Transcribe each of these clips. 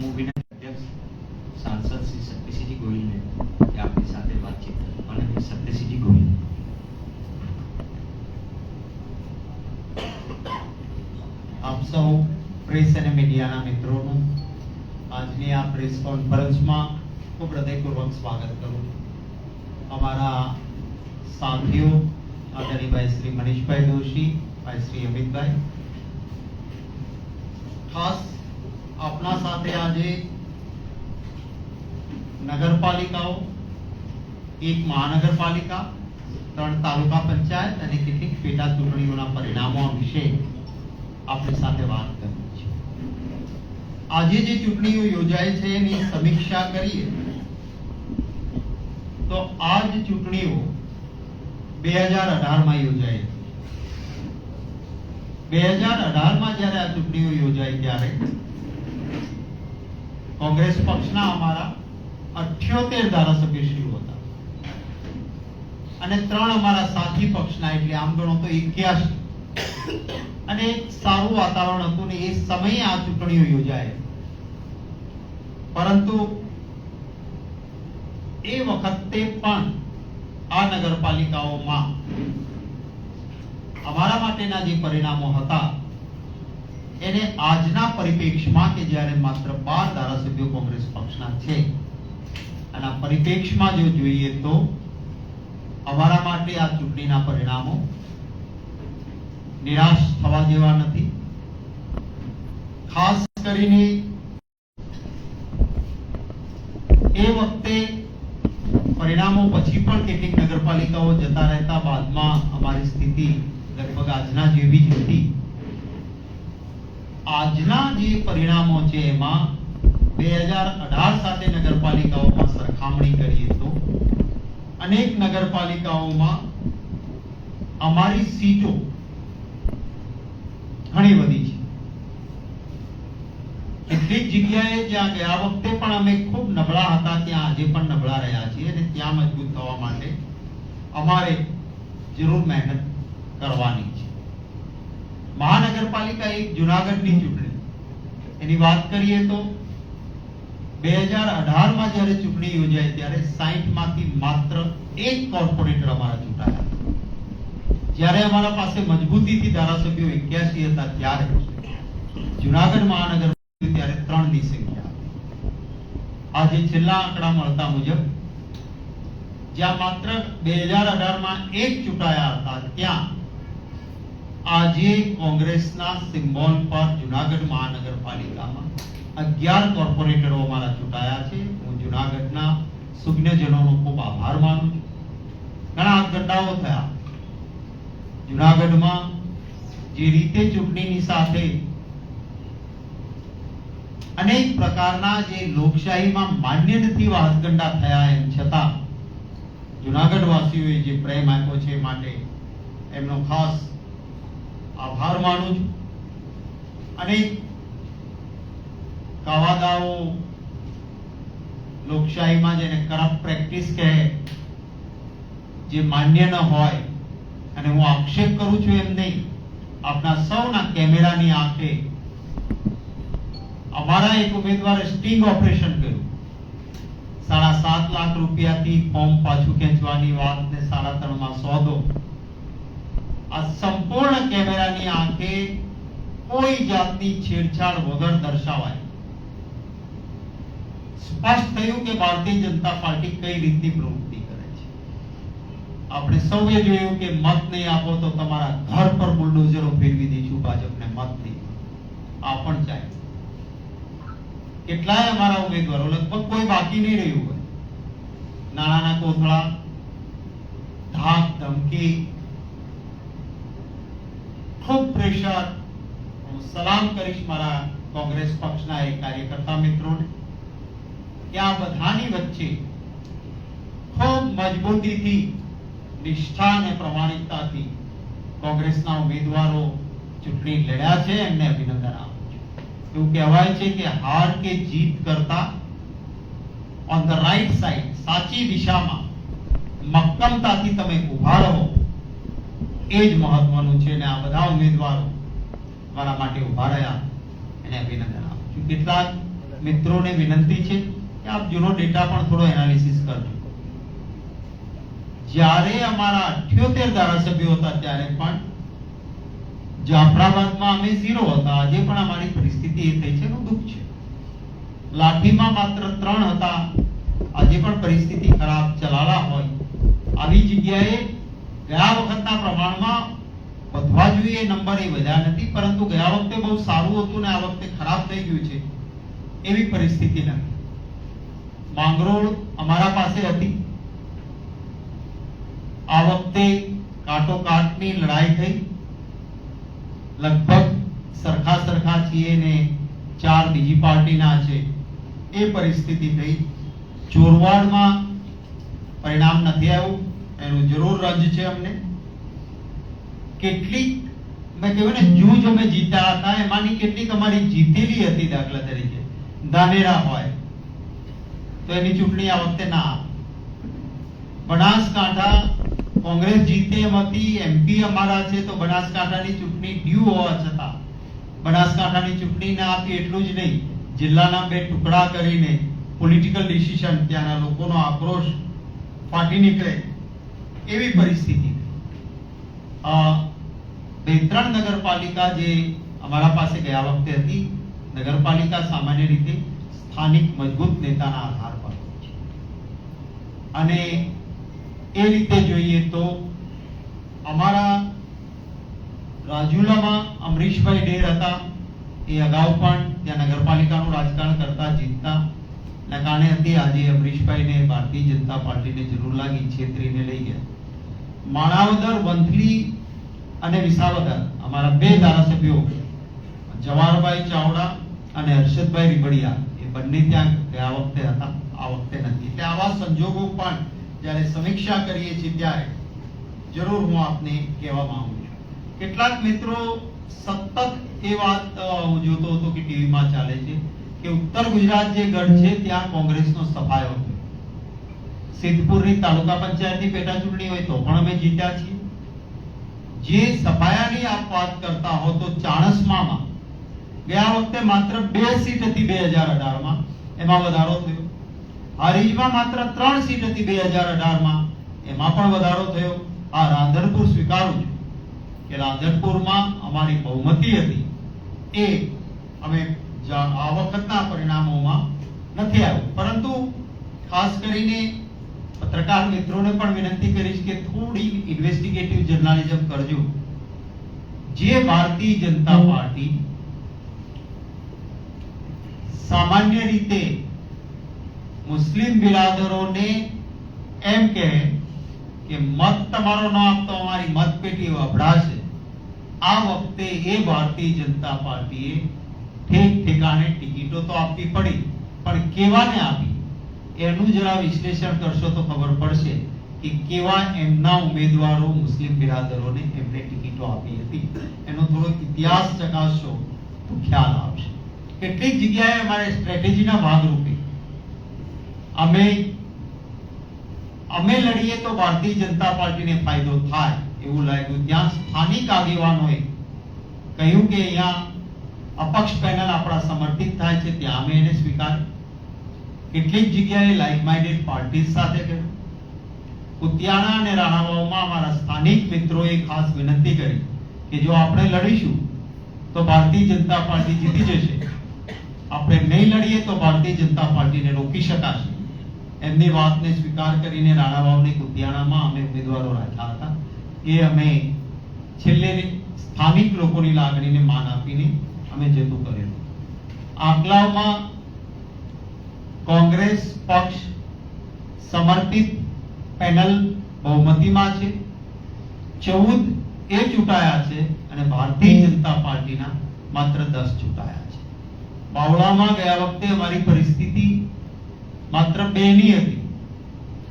હું વિનંતી અધ્યક્ષ સાંસદ શ્રી સત્યસિંહજી ગોહિલને કે આપણી સાથે વાતચીત કરે. અને સત્યસિંહજી ગોહિલ આપ સૌ પ્રેસ અને મીડિયાના મિત્રોનું આજની આ પ્રેસ કોન્ફરન્સમાં ખૂબ હૃદયપૂર્વક સ્વાગત કરું. છું અમારા સાથીઓ આદરણીય ભાઈ શ્રી મનીષભાઈ દોશી, ભાઈ શ્રી અમિતભાઈ, ખાસ આપના સાથે આજે નગરપાલિકાઓ, એક મહાનગરપાલિકા, ત્રણ તાલુકા પંચાયત અને કેટલીક પેટા ચૂંટણીઓના પરિણામો વિશે આપણી સાથે વાત કરવી છે. આજે જે ચૂંટણીઓ યોજાય છે એની સમીક્ષા કરીએ, તો આ જ ચૂંટણીઓ બે હજાર અઢારમાં યોજાઈ બે હજાર અઢારમાં જ્યારે આ ચૂંટણીઓ યોજાઈ ત્યારે કોંગ્રેસ પક્ષના અમારા અઠ્યોતેર ધારાસભ્યશ્રીઓ હતા. અને ત્રણ અમારા સાથી પક્ષના, એટલે આમ ગણો તો એક્યાસી. અને સારું વાતાવરણ હતું ને એ સમયે આ ચૂંટણીઓ યોજાય. પરંતુ એ વખતે પણ આ નગરપાલિકાઓમાં અમારા માટેના જે પરિણામો હતા એને આજના પરિપ્રેક્ષમાં કે જ્યારે માત્ર બાર ધારાસભ્યો કોંગ્રેસ પક્ષના છે. આના પરિપ્રેક્ષમાં જો જોઈએ તો અમારા માટે આ ચૂંટણીના પરિણામો નિરાશ થવા જેવા નથી. ખાસ કરીને એ વખતે પરિણામો પછી પણ કેટલીક નગરપાલિકાઓ જતા રહેતા બાદમાં અમારી સ્થિતિ લગભગ આજના જેવી જ હતી. આજના જે પરિણામો છે એમાં બે હજાર અઢાર સાથે નગરપાલિકાઓમાં સરખામણી કરીએ તો અનેક નગરપાલિકાઓમાં અમારી સીટો ઘણી બધી છે. કેટલીક જગ્યાએ જ્યાં ગયા વખતે પણ અમે ખૂબ નબળા હતા, ત્યાં આજે પણ નબળા રહ્યા છીએ અને ત્યાં મજબૂત થવા માટે અમારે જરૂર મહેનત કરવાની છે. મહાનગરપાલિકા એક જુનાગઢની ચૂંટણી એની વાત કરીએ તો બે હજાર અઢારમાં જ્યારે ચૂંટણી યોજાઈ ત્યારે સાહીઠમાંથી માત્ર એક કોર્પોરેટર અમારા ચૂંટાયા. જ્યારે અમારા પાસે મજબૂતીથી ધારાસભ્યો એક્યાસી હતા ત્યારે જુનાગઢ મહાનગર ત્યારે ત્રણની સંખ્યા આજે છેલ્લા આંકડા મળતા મુજબ જ્યાં માત્ર બે હજાર અઢારમાં એક ચૂંટાયા હતા, ત્યાં આજે કોંગ્રેસના સિમ્બોલ પર જુનાગઢ મહાનગરપાલિકામાં અગિયાર કોર્પોરેટરો અમારા ચૂંટાયા છે. હું જુનાગઢના સુજ્ઞજનોનો ખૂબ આભાર માનું છું. ઘણા ગંડાઓ થયા. જુનાગઢમાં જે રીતે ચૂંટણીની સાથે અનેક પ્રકારના જે લોકશાહીમાં માન્ય નથી વાસગંડા થયા એમ છતાં જુનાગઢ વાસીઓએ જે પ્રેમ આપ્યો છે માટે એમનો ખાસ આભાર માનું છું. અને કાવાદાઓ લોકશાહીમાં જેને કરપ્ટ પ્રેક્ટિસ કહે, જે માન્ય ન હોય, અને હું આક્ષેપ કરું છું એમ નહીં, આપના સૌના કેમેરાની આંખે અમારા એક ઉમેદવારે સ્ટિંગ ઓપરેશન કર્યું. સાડા સાત લાખ રૂપિયાથી ફોર્મ પાછું ખેંચવાની વાત ને સાડા ત્રણમાં સોદો. આ સંપૂર્ણ કેમેરાની આંખે કોઈ જાતની છેડછાડ વગર દર્શાવાય. સ્પષ્ટ થયું કે ભારતીય જનતા પાર્ટી કઈ રીતની પ્રવૃત્તિ કરે છે. આપણે સૌએ જોયું કે મત નહીં આપો તો તમારા ઘર પર બુલડોઝરો ફેરવી દઈશું ભાજપને મત નહીં આ પણ ચાહે કેટલાય અમારા ઉમેદવારો, લગભગ કોઈ બાકી નહીં રહ્યું હોય. નાણાના કોથળા, ધાક, ધમકી ખૂબ પ્રેશર હું સલામ કરીશ મારા કોંગ્રેસ પક્ષના એ કાર્યકર્તા મિત્રોને કે આ બધાની વચ્ચે ખૂબ મજબૂતીથી, નિષ્ઠા અને પ્રમાણિકતાથી કોંગ્રેસના ઉમેદવારો ચૂંટણી લડ્યા છે, એમને અભિનંદન આપું છું. એવું કહેવાય છે કે હાર કે જીત કરતા ઓન ધ રાઈટ સાઈડ સાચી દિશામાં મક્કમતાથી તમે ઊભા રહો. એ જ મહત્વનું છે અને આ બધા ઉમેદવારો મારા માટે ઊભા રહ્યા એને અભિનંદન આપું છું. કેટલાક મિત્રોને વિનંતી છે કે આપ જૂનો ડેટા પણ થોડો એનાલિસિસ કરજો. જ્યારે અમારા 78 ધારાસભ્યો હતા ત્યારે પણ જાફરાબાદમાં અમે ઝીરો હતા. આજે પણ અમારી પરિસ્થિતિ એ થઈ છે એનું દુઃખ છે. લાઠીમાં માત્ર ત્રણ હતા. આજે પણ પરિસ્થિતિ ખરાબ ચલાલા હોય. આવી જગ્યાએ ગયા વખતના પ્રમાણમાં વધવા જોઈએ નંબર એ વધ્યા નથી, પરંતુ ગયા વખતે બહુ સારું હતું ને આ વખતે ખરાબ થઈ ગયું છે, એવી પરિસ્થિતિ નથી. માંગરોળ અમારા પાસે હતી. આ વખતે કાંટો કાટની લડાઈ થઈ. લગભગ સરખા સરખા છીએ ને ચાર બીજી પાર્ટીના છે, એ પરિસ્થિતિ થઈ. ચોરવાડમાં પરિણામ નથી આવ્યું. એનું જરૂર રજ છે અમને. કેટલીક, મેં કહ્યું ને, જૂજ અમે જીતા હતા, એમાંની કેટલીક અમારી જીતેલી હતી દાખલા તરીકે. ધાનેરા હોય, તો એની ચૂંટણી આ વખતે ના બનાસકાંઠા કોંગ્રેસ જીતે એમ હતી એમપી અમારા છે, તો બનાસકાંઠાની ચૂંટણી ડ્યુ હોવા છતાં. બનાસકાંઠાની ચૂંટણી ના આપી એટલું જ નહીં, જિલ્લાના બે ટુકડા કરીને પોલિટિકલ ડિસિઝન ત્યાંના લોકોનો આક્રોશ ફાટી નીકળે. એવી પરિસ્થિતિ. બે ત્રણ નગરપાલિકા જે અમારા પાસે ગયા વખતે હતી, નગરપાલિકા સામાન્ય રીતે સ્થાનિક મજબૂત નેતાના આધાર પર અને એ રીતે જોઈએ તો અમારા રાજુલામાં અમરીશભાઈ ડેર હતા. એ અગાઉ પણ ત્યાં નગરપાલિકાનું રાજકારણ કરતા જીતતા. ના કારણે હતી, આજે અમરીશભાઈને ભારતીય જનતા પાર્ટીને જરૂર લાગી, છેતરીને લઈ ગયા. માણાવદર, વંથલી અને વિસાવદર અમારા બે ધારાસભ્યો, જવાહરભાઈ ચાવડા અને હર્ષદભાઈ રીબડિયા, એ બંને ત્યાં ગયા વખતે હતા, આ વખતે નથી. એટલે આવા સંજોગો પણ જ્યારે સમીક્ષા કરીએ છીએ ત્યારે જરૂર હું આપને કહેવા માંગુ છું. કેટલાક મિત્રો સતત એ વાત હું જોતો હતો કે ટીવીમાં ચાલે છે કે ઉત્તર ગુજરાત જે ગઢ છે, ત્યાં કોંગ્રેસનો સફાયો થયો સિદ્ધપુરની તાલુકા પંચાયતની પેટા ચૂંટણી હોય તો પણ અમે જીત્યા છીએ. જે સફાયાની આપ વાત કરતા હો તો ચાણસમામાં ગયા વખતે માત્ર બે સીટ હતી બે હજાર અઢારમાં. એમાં વધારો થયો. હારીજમાં માત્ર ત્રણ સીટ હતી બે હજાર અઢારમાં. એમાં પણ વધારો થયો. આ રાંધણપુર સ્વીકારું છું કે રાંધણપુરમાં અમારી બહુમતી હતી. એ અમે આ વખતના પરિણામોમાં નથી આવ્યું. પરંતુ ખાસ કરીને પત્રકાર મિત્રોને પણ વિનંતી કરીશ કે થોડી ઇન્વેસ્ટિગેટિવ જર્નાલિઝમ કરજો. જે ભારતીય જનતા પાર્ટી સામાન્ય રીતે મુસ્લિમ બિરાદરોને એમ કહે કે મત તમારો ન આપતો, અમારી મતપેટી અભડાશે આ વખતે એ ભારતીય જનતા પાર્ટીએ ઠેક ઠેકાણે ટિકિટો તો આપવી પડી, પણ કેવાને આપી? એનું જરા વિશ્લેષણ કરશો તો ખબર પડશે કે કેવા એમના ઉમેદવારો મુસ્લિમ બિરાદરોને એમને ટિકિટો આપી હતી. એનો થોડો ઇતિહાસ ચકાસશો તો ખ્યાલ આવશે. કેટલીક જગ્યાએ અમારે સ્ટ્રેટેજીના ભાગરૂપે અમે અમે લડીએ તો ભારતીય જનતા પાર્ટીને ફાયદો થાય એવું લાગ્યું. ત્યાં સ્થાનિક આગેવાનોએ કહ્યું કે અહીંયા અપક્ષ પેનલ આપણા સમર્થિત થાય છે, ત્યાં અમે એને સ્વીકાર્યું કેટલીક જગ્યાએ લાઇક માઇન્ડેડ પાર્ટીઝ સાથે કર્યું કુતિયાણા અને રાણાવાવમાં અમારા સ્થાનિક મિત્રોએ ખાસ વિનંતી કરી કે જો આપણે લડીશું, તો ભારતીય જનતા પાર્ટી જીતી જશે. આપણે નહીં લડીએ, તો ભારતીય જનતા પાર્ટીને રોકી શકાશે. એમની વાતને સ્વીકાર કરીને રાણાવાવની કુતિયાણામાં અમે ઉમેદવારો રાખ્યા હતા. એ અમે છેલ્લે સ્થાનિક લોકોની લાગણીને માન આપીને અમે જતું કરેલું આકલાવમાં કોંગ્રેસ પક્ષ સમર્પિત પેનલ બહુમતીમાં છે. ચૌદ એ ચૂંટાયા છે અને ભારતીય જનતા પાર્ટીના માત્ર દસ ચૂંટાયા છે. બાવળામાં ગયા વખતે અમારી પરિસ્થિતિ માત્ર બેની હતી.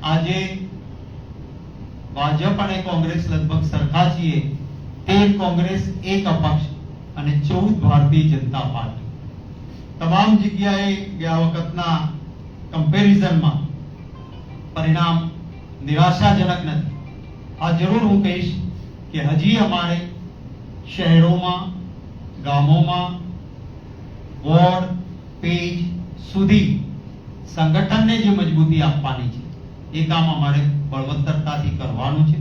આજે ભાજપ અને કોંગ્રેસ લગભગ સરખા છીએ. તેર કોંગ્રેસ, એક અપક્ષ અને ચૌદ ભારતીય જનતા પાર્ટી. તમામ જગ્યાએ ગયા વખતના કમ્પેરિઝનમાં પરિણામ નિરાશાજનક નથી. આ જરૂર હું કહીશ કે હજી અમારે શહેરોમાં, ગામોમાં, વોર્ડ, પેજ સુધી સંગઠનને જે મજબૂતી આપવાની છે. એ કામ અમારે બળવત્તરતાથી કરવાનું છે.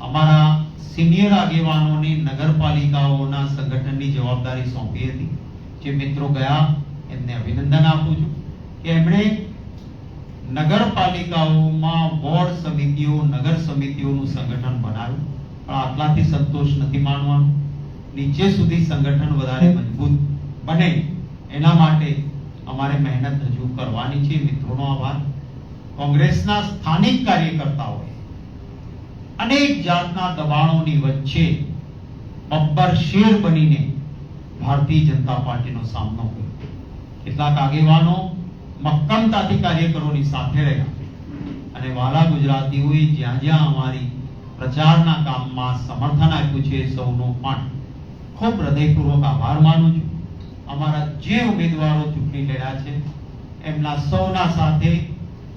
અમારા સિનિયર આગેવાનોની નગરપાલિકાઓના સંગઠનની જવાબદારી સોંપી હતી. જે મિત્રો ગયા, એમને અભિનંદન આપું છું. એમણે નગરપાલિકાઓમાં વોર્ડ સમિતિઓ, નગર સમિતિઓનું સંગઠન બનાવ્યું. પણ આટલાથી સંતોષ નથી માનવાનો. નીચે સુધી સંગઠન વધારે મજબૂત બને એના માટે અમારે મહેનત હજુ કરવાની છે. મિત્રોનો આભાર. કોંગ્રેસના સ્થાનિક કાર્યકર્તાઓએ અનેક જાતના દબાણોની વચ્ચે બબ્બર શેર બનીને ભારતીય જનતા પાર્ટીનો સામનો કર્યો. કેટલાક આગેવાનો મક્કમતાથી કાર્યકરોની સાથે રહ્યા. અને વાલા ગુજરાતીઓએ જ્યાં જ્યાં અમારી પ્રચારના કામમાં સમર્થન આપ્યું છે સૌનો પણ ખૂબ હૃદયપૂર્વક આભાર માનું છું. અમારા જે ઉમેદવારો ચૂંટણી લડ્યા છે, એમના સૌના સાથે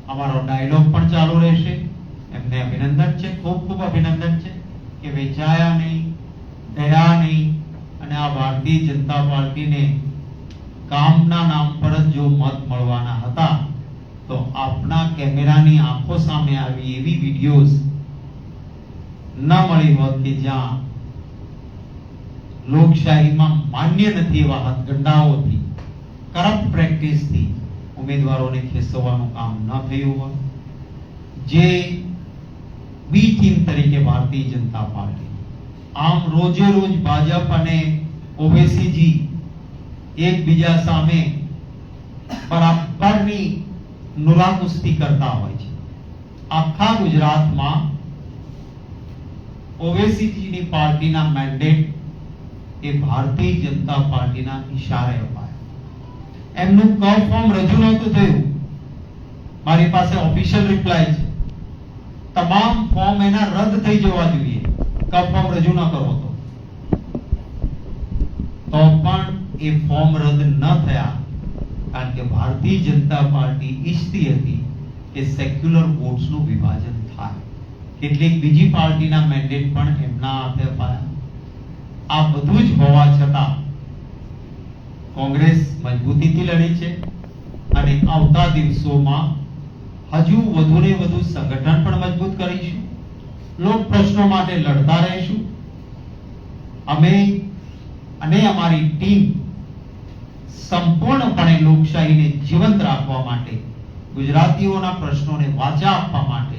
અમારો ડાયલોગ પણ ચાલુ રહેશે. એમને અભિનંદન છે, ખૂબ ખૂબ અભિનંદન છે કે વેચાયા નહીં ડર્યા નહીં અને આ ભારતીય જનતા પાર્ટીને કામના નામ પર જ જો મત મળવાના હતા, તો આપના કેમેરાની આંખો સામે આવી એવી વિડીયોઝ ન મળી હોત કે જ્યાં લોકશાહીમાં માન્ય નથી એવા હથગંડાઓથી કરપ્ટ પ્રેક્ટિસથી ઉમેદવારોને ખેસવવાનું કામ ન થયું હોય. જે બી ટીમ તરીકે ભારતીય જનતા પાર્ટી, આમ રોજે રોજ ભાજપ અને ઓવેસીજી એકબીજા સામે બરાબરની નુરાકુસ્તી કરતા હોય છે. આખા ગુજરાતમાં ઓવેસીજીની પાર્ટીના મેન્ડેટ એ ભારતીય જનતા પાર્ટીના ઈશારે અપાયા. એમનું ક ફોર્મ રજૂ નહોતું થયું. મારી પાસે ઓફિશિયલ રિપ્લાય છે. તમામ ફોર્મ એના રદ થઈ જવા જોઈએ. ક ફોર્મ રજૂ ન કરો તો. તો પણ એ ફોર્મ રદ ન થયા, કારણ કે ભારતીય જનતા પાર્ટી ઈચ્છતી હતી કે સેક્યુલર વોટ્સનું વિભાજન થાય. કેટલીક બીજી પાર્ટીના મેન્ડેટ પણ એમના હાથે અપાયા. આ બધું જ હોવા છતાં કોંગ્રેસ મજબૂતીથી લડી છે અને આવતા દિવસોમાં હજુ વધુ ને વધુ સંગઠન પણ મજબૂત કરીશું. લોક પ્રશ્નો માટે લડતા રહીશું. અમે અને અમારી ટીમ સંપૂર્ણપણે લોકશાહીને જીવંત રાખવા માટે, ગુજરાતીઓના પ્રશ્નોને વાચા આપવા માટે,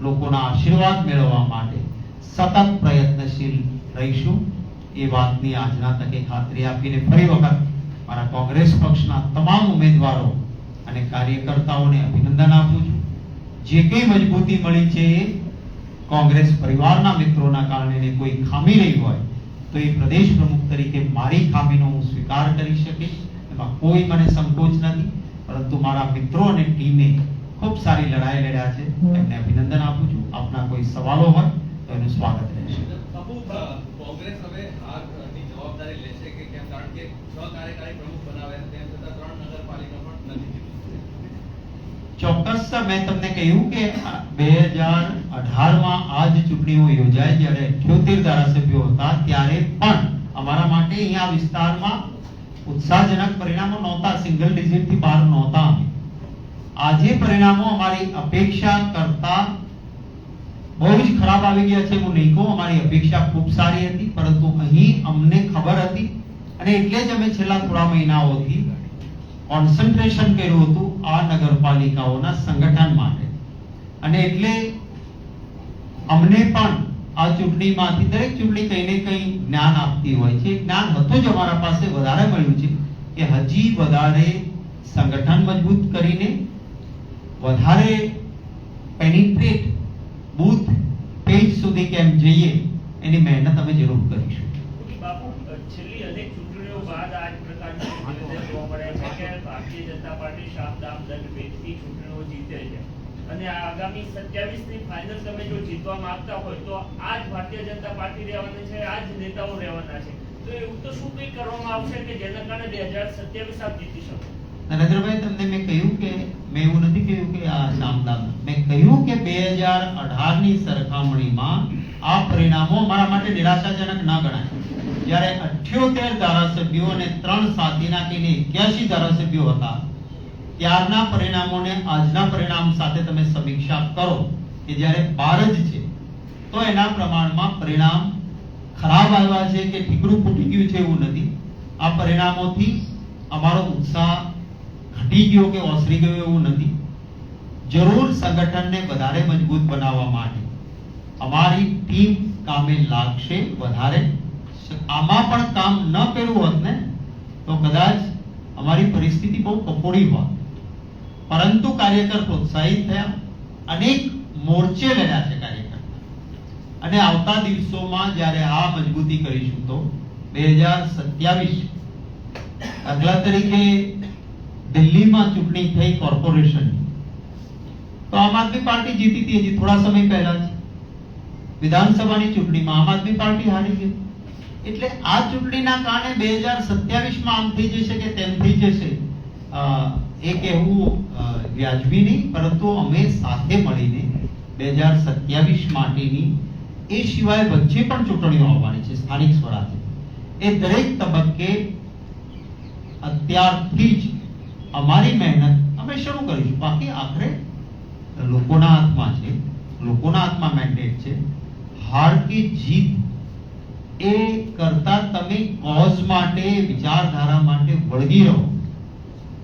લોકોના આશીર્વાદ મેળવવા માટે સતત પ્રયત્નશીલ રહીશું. એ વાતની આજના તકે ખાતરી આપીને ફરી વખત મારા કોંગ્રેસ પક્ષના તમામ ઉમેદવારો અને કાર્યકર્તાઓને અભિનંદન આપું છું. જે કંઈ મજબૂતી મળી છે એ કોંગ્રેસ પરિવારના મિત્રોના કારણે કોઈ ખામી રહી હોય, તો એ પ્રદેશ પ્રમુખ તરીકે મારી ખામીનો હું સ્વીકાર કરી શકીશ. કોઈ મને સંકોચ નથી પરંતુ મારા મિત્રો અને ટીમે ખૂબ સારી લડાઈ લડ્યા છે. એમને અભિનંદન આપું છું. આપના કોઈ સવાલો હોય તો એનું સ્વાગત રહેશે. કોંગ્રેસ હવે આ જવાબદારી લેશે કે કેમ? કારણ કે છ કાર્યકારી પ્રમુખ બનાવ્યા તેમ છતાં ત્રણ નગરપાલિકા પણ નથી ચોક્કસ મેં તમને કહ્યું કે બે હજાર અઢારમાં આ જ ચૂંટણીઓ યોજાય જ્યારે અઠ્યોતેર ધારાસભ્યો હતા ત્યારે પણ અમારા માટે અહીંયા વિસ્તારમાં ઉત્સાહજનક પરિણામો નહોતા સિંગલ ડિજિટથી બહાર નહોતા આજે પરિણામો અમારી અપેક્ષા કરતા બહુ જ ખરાબ આવી ગયા છે, હું નહીં કહું, અમારી અપેક્ષા ખૂબ સારી હતી, પરંતુ અહીં અમને ખબર હતી, અને એટલે જ અમે છેલ્લા થોડા મહિનાઓથી કોન્સન્ટ્રેશન કર્યું હતું આ નગરપાલિકાઓના સંગઠન માટે. અને એટલે અમને પણ આ ચૂંટણીમાંથી દરેક ચૂંટણી કંઈ ને કંઈ જ્ઞાન આપતી હોય છે. જ્ઞાન હતું જ અમારા પાસે, વધારે મળ્યું છે, કે હજી વધારે સંગઠન મજબૂત કરીને, વધારે પેનિટ્રેટ બૂથ પેજ સુધી કેમ જઈએ, એની મહેનત અમે જરૂર કરીશું. જીતે છે. અને આગામી 27 ની ફાઇનલ તમે જો જીતવા માંગતા હોય તો આ જ ભારતીય જનતા પાર્ટી રહેવાની છે આ જ નેતાઓ રહેવાના છે. તો એવું તો શું કંઈ કરવામાં આવશે કે જેના કારણે 2027 આપ જીતી શકો? નરેન્દ્રભાઈ તમને મેં કહ્યું કે, મેં એવું નથી કહ્યું કે આ શામદામ મેં કહ્યું કે બે હજાર અઢારની સરખામણીમાં આ પરિણામો મારા માટે નિરાશાજનક ના ગણાય. જ્યારે અઠ્યોતેર ધારાસભ્યો અને ત્રણ સાથી નાખીને એક્યાસી ધારાસભ્યો હતા ત્યારના પરિણામોને આજના પરિણામ સાથે તમે સમીક્ષા કરો કે જ્યારે બાર જ છે, તો એના પ્રમાણમાં પરિણામ ખરાબ આવ્યા છે કે ઠીકરું ફૂટી ગયું છે એવું નથી. આ પરિણામોથી અમારો ઉત્સાહ ઘટી ગયો કે ઓસરી ગયો એવું નથી. જરૂર સંગઠનને વધારે મજબૂત બનાવવા માટે અમારી ટીમ કામે લાગશે વધારે. આમાં પણ કામ ન કર્યું હોત ને, તો કદાચ અમારી પરિસ્થિતિ બહુ કફોડી હોત. પરંતુ કાર્યકર પ્રોત્સાહિત થયા. અનેક મોરચે લડ્યા છે કાર્યકર. અને આવતા દિવસોમાં જ્યારે આ મજબૂતી કરીશું તો બે હજાર સત્યાવીસ દાખલા તરીકે દિલ્હીમાં ચૂંટણી થઈ કોર્પોરેશન. તો આમ આદમી પાર્ટી જીતી હતી હજી થોડા સમય પહેલા વિધાનસભાની ચૂંટણીમાં આમ આદમી પાર્ટી હારી ગઈ. એટલે આ ચૂંટણીના કારણે બે હજાર સત્યાવીસમાં આમ થઈ જશે કે તેમ થઈ જશે. એ કહેવું વ્યાજબી નહીં, પરંતુ અમે સાથે મળીને બે હજાર સત્યાવીસ માટેની એ સિવાય વચ્ચે પણ ચૂંટણીઓ આવવાની છે, સ્થાનિક સ્વરાજ એ દરેક તબક્કે અત્યારથી જ અમારી મહેનત અમે શરૂ કરીશું. બાકી આખરે લોકોના હાથમાં છે, લોકોના હાથમાં મેન્ડેટ છે. હાર કે જીત એ કરતા તમે કોઝ માટે, વિચારધારા માટે વળગી રહો.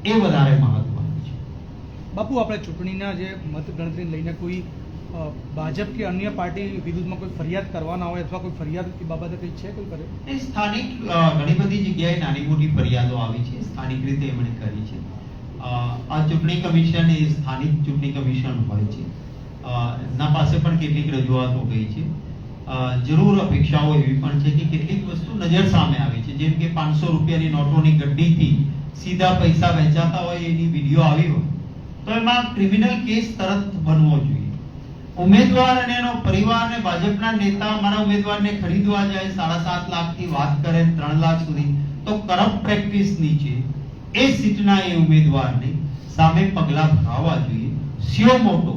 એ વધારે મહત્વનું છે. બાપુ આપણે ચૂંટણીના જે મતગણતરી લઈને કોઈ ભાજપ કે અન્ય પાર્ટી વિરુદ્ધમાં કોઈ ફરિયાદ કરવાના હોય અથવા કોઈ ફરિયાદ બાબતે કંઈ છે કોઈ કરે? એ સ્થાનિક ઘણી બધી જગ્યાએ નાની મોટી ફરિયાદો આવી છે સ્થાનિક રીતે એમણે કરી છે. આ ચૂંટણી કમિશન એ સ્થાનિક ચૂંટણી કમિશન હોય છે. એમના પાસે પણ કેટલીક રજૂઆતો ગઈ છે. જરૂર અપેક્ષાઓ એવી પણ છે કે કેટલીક વસ્તુ નજર સામે આવી છે જેમ કે પાંચસો રૂપિયાની નોટોની ગड्डीથી સીધા પૈસા વહેંચાતા હોય એની વીડિયો આવી હોય, તો એમાં ક્રિમિનલ કેસ તરત બનવો જોઈએ. ઉમેદવાર અને એનો પરિવાર અને ભાજપના નેતા મારા ઉમેદવારને ખરીદવા જાય, સાડા સાત લાખથી વાત કરે ત્રણ લાખ સુધી, તો કરપ્ટ પ્રેક્ટિસ નીચે. એ સીટના એ ઉમેદવારને સામે પગલાં ભરાવવા જોઈએ. સિયો મોટો,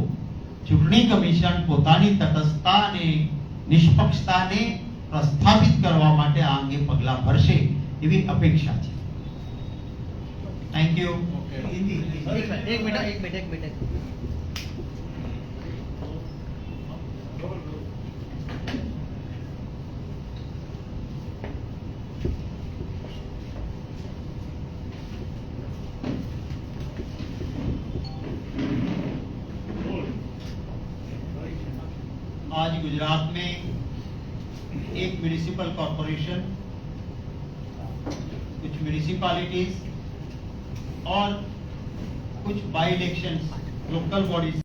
ચૂંટણી કમિશન પોતાની તટસ્થતા અને નિષ્પક્ષતાને પ્રસ્થાપિત કરવા માટે આ અંગે પગલાં ભરશે એવી અપેક્ષા છે. थैंक यू एक मिनट एक मिनट एक मिनट आज गुजरात में एक म्यूनिसिपल कॉरपोरेशन कुछ म्यूनिसिपालिटीज और कुछ बाई इलेक्शंस लोकल बॉडीज